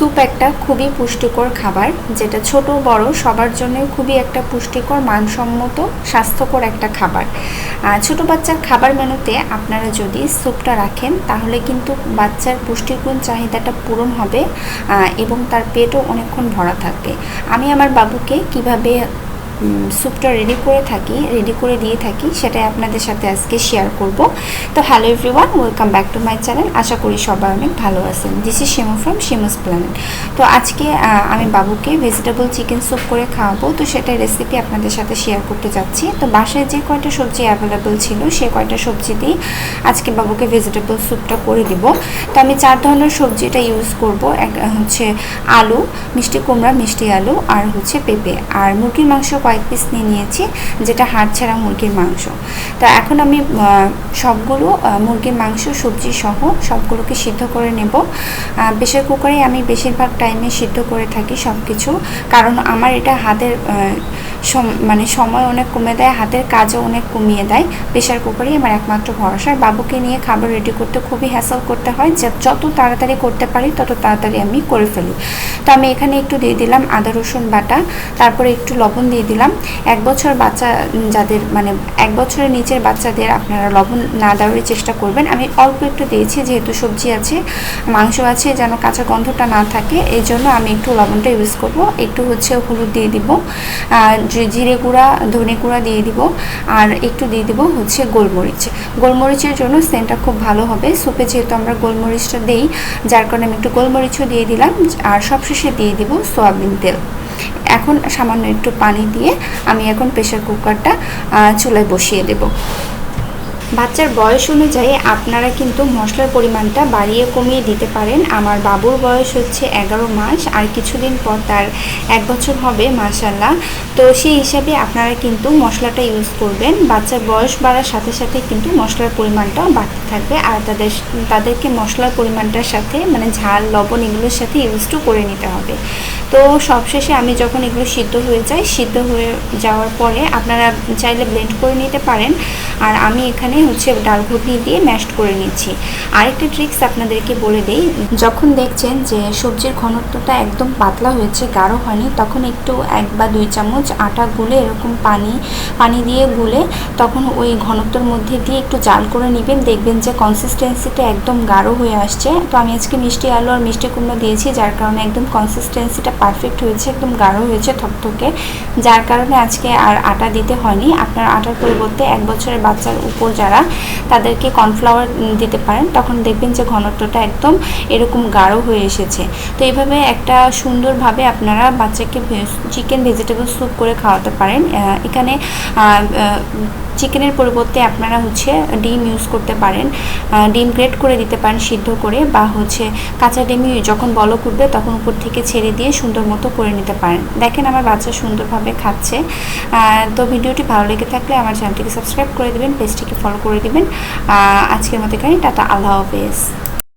Soup একটা খুবই পুষ্টিকর খাবার, যেটা ছোট বড় সবার জন্য খুবই একটা পুষ্টিকর, মানসম্মত, স্বাস্থ্যকর একটা খাবার। ছোট বাচ্চার খাবার মেনুতে আপনারা যদি স্যুপটা রাখেন, তাহলে কিন্তু বাচ্চার পুষ্টিগুণ চাহিদাটা পূরণ হবে এবং তার পেটও অনেকক্ষণ ভরা থাকবে। আমি আমার বাবুকে কীভাবে স্যুপটা রেডি করে থাকি রেডি করে দিয়ে থাকি, সেটাই আপনাদের সাথে আজকে শেয়ার করব। তো hello everyone welcome back to my channel আশা করি সবাই অনেক ভালো আছেন। This is Shemo from Shemo's planet তো আজকে আমি বাবুকে ভেজিটেবল চিকেন স্যুপ করে খাওয়াবো। তো সেটার রেসিপি আপনাদের সাথে শেয়ার করতে যাচ্ছি। তো বাসায় যে কয়টা সবজি অ্যাভেলেবল ছিল, সে কয়টা সবজি দিয়েই আজকে বাবুকে ভেজিটেবল স্যুপটা করে দিব। তো আমি চার ধরনের সবজিটা ইউজ করব। এক হচ্ছে আলু, মিষ্টি কুমড়া, মিষ্টি আলু, আর হচ্ছে পেঁপে। আর মুরগির মাংস কয়েক পিস নিয়ে নিয়েছি, যেটা হাড় ছাড়া মুরগির মাংস। তা এখন আমি সবগুলো মুরগির মাংস, সবজি সহ সবগুলোকে সিদ্ধ করে নেব। প্রেশার কুকারে আমি বেশিরভাগ টাইমে সিদ্ধ করে থাকি সব কিছু কারণ আমার এটা হাতের মানে সময় অনেক কমে দেয়, হাতের কাজও অনেক কমিয়ে দেয়। প্রেশার কুকারই আমার একমাত্র ভরসা। বাবুকে নিয়ে খাবার রেডি করতে খুবই হ্যাসল করতে হয়। যে যত তাড়াতাড়ি করতে পারি, তত তাড়াতাড়ি আমি করে ফেলি। তো আমি এখানে একটু দিয়ে দিলাম আদা, রসুন বাটা। তারপরে একটু লবণ দিয়ে দিলাম। এক বছর বাচ্চা, যাদের মানে এক বছরের নিচের বাচ্চাদের আপনারা লবণ না দেওয়ারই চেষ্টা করবেন। আমি অল্প একটু দিয়েছি, যেহেতু সবজি আছে, মাংস আছে, যেন কাঁচা গন্ধটা না থাকে। এই জন্য আমি একটু লবণটা ইউজ করব। একটু হচ্ছে হলুদ দিয়ে দিব। জিরে গুঁড়া, ধনে গুঁড়া দিয়ে দিব। আর একটু দিয়ে দিব হচ্ছে গোলমরিচ। গোলমরিচের জন্য সেন্টটা খুব ভালো হবে। সুপে যেহেতু আমরা গোলমরিচটা দেই, যার কারণে আমি একটু গোলমরিচও দিয়ে দিলাম। আর সবশেষে দিয়ে দিব সোয়াবিন তেল। এখন সামান্য একটু পানি দিয়ে আমি এখন প্রেশার কুকারটা চুলায় বসিয়ে দেব। বাচ্চার বয়স অনুযায়ী আপনারা কিন্তু মশলার পরিমাণটা বাড়িয়ে কমিয়ে দিতে পারেন। আমার বাবুর বয়স হচ্ছে এগারো মাস আর কিছুদিন পর তার এক বছর হবে মাশাল্লাহ তো সেই হিসাবে আপনারা কিন্তু মশলাটা ইউজ করবেন। বাচ্চার বয়স বাড়ার সাথে সাথে কিন্তু মশলার পরিমাণটাও বাড়তে থাকবে আর তাদের, তাদেরকে মশলার পরিমাণটার সাথে মানে ঝাল, লবণ এগুলোর সাথে ইউজটু করে নিতে হবে। তো সবশেষে আমি যখন এগুলো সিদ্ধ হয়ে যায়, সিদ্ধ হয়ে যাওয়ার পরে আপনারা চাইলে ব্লেন্ড করে নিতে পারেন। আর আমি এখানে হচ্ছে ডাল ঘুটনি দিয়ে ম্যাশড করে নিচ্ছি। আরেকটা ট্রিক্স আপনাদেরকে বলে দেই, যখন দেখছেন যে সবজির ঘনত্বটা একদম পাতলা হয়েছে, গাঢ় হয়নি, তখন একটু এক বা দুই চামচ আটা গুলে এরকম পানি পানি দিয়ে গুলে তখন ওই ঘনত্বর মধ্যে দিয়ে একটু জাল করে নেবেন। দেখবেন যে কনসিস্টেন্সিটা একদম গাঢ় হয়ে আসছে। তো আমি আজকে মিষ্টি আলু আর মিষ্টি কুমড়ো দিয়েছি, যার কারণে একদম কনসিস্টেন্সিটা পারফেক্ট হয়েছে, একদম গাঢ় হয়েছে থকথকে। যার কারণে আজকে আর আটা দিতে হয়নি। আপনার আটার পরিবর্তে এক বছরের বাচ্চার উপর যারা তাদেরকে কর্নফ্লাওয়ার দিতে পারেন, তখন দেখবেন যে ঘনত্বটা একদম এরকম গাঢ় হয়ে এসেছে। তো এইভাবে একটা সুন্দরভাবে আপনারা বাচ্চাকে চিকেন ভেজিটেবল স্যুপ করে খাওয়াতে পারেন। এখানে চিকেনের পরিবর্তে আপনারা হচ্ছে ডিম ইউজ করতে পারেন ডিম গ্রেট করে দিতে পারেন, সিদ্ধ করে বা হচ্ছে কাঁচা ডিম যখন বলক উঠবে তখন উপর থেকে ছেড়ে দিয়ে সুন্দর মতো করে নিতে পারেন। দেখেন আমার বাচ্চা সুন্দরভাবে খাচ্ছে। তো ভিডিওটি ভালো লেগে থাকলে আমার চ্যানেলটিকে সাবস্ক্রাইব করে দেবেন পেজটিকে ফলো করে দেবেন। আজকের মতো এখানে টাটা, আল্লাহ হাফেজ।